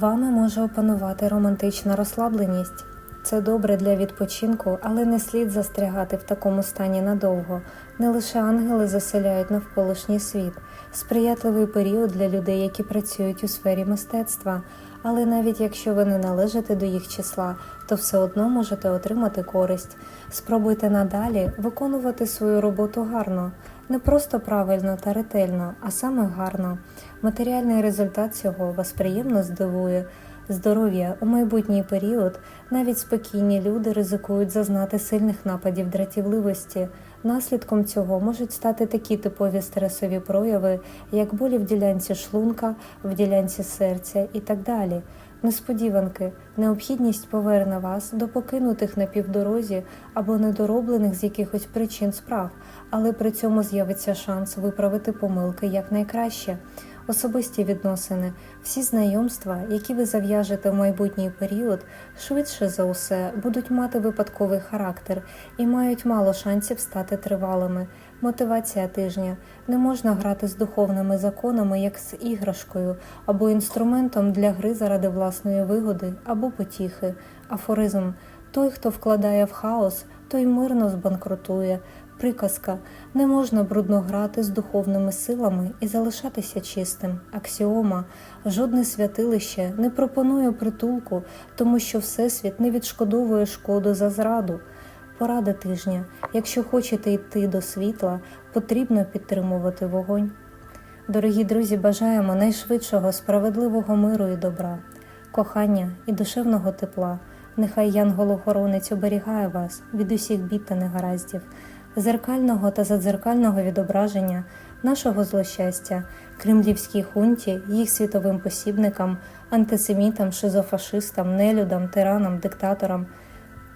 Вами може опанувати романтична розслабленість. Це добре для відпочинку, але не слід застрягати в такому стані надовго. Не лише ангели заселяють навколишній світ, сприятливий період для людей, які працюють у сфері мистецтва. Але навіть якщо ви не належите до їх числа, то все одно можете отримати користь. Спробуйте надалі виконувати свою роботу гарно, не просто правильно та ретельно, а саме гарно. Матеріальний результат цього вас приємно здивує. Здоров'я у майбутній період навіть спокійні люди ризикують зазнати сильних нападів дратівливості. Наслідком цього можуть стати такі типові стресові прояви, як болі в ділянці шлунка, в ділянці серця і так далі. Несподіванки, необхідність поверне вас до покинутих на півдорозі або недороблених з якихось причин справ, але при цьому з'явиться шанс виправити помилки якнайкраще. Особисті відносини, всі знайомства, які ви зав'яжете в майбутній період, швидше за усе будуть мати випадковий характер і мають мало шансів стати тривалими. Мотивація тижня не можна грати з духовними законами як з іграшкою або інструментом для гри заради власної вигоди або потіхи. Афоризм той, хто вкладає в хаос, той мирно збанкрутує. Приказка не можна брудно грати з духовними силами і залишатися чистим. Аксіома жодне святилище не пропонує притулку, тому що Всесвіт не відшкодовує шкоду за зраду. Порада тижня. Якщо хочете йти до світла, потрібно підтримувати вогонь. Дорогі друзі, бажаємо найшвидшого справедливого миру і добра, кохання і душевного тепла. Нехай янгол-охоронець оберігає вас від усіх бід та негараздів, зеркального та задзеркального відображення нашого злощастя, кремлівській хунті, їх світовим посібникам, антисемітам, шизофашистам, нелюдам, тиранам, диктаторам,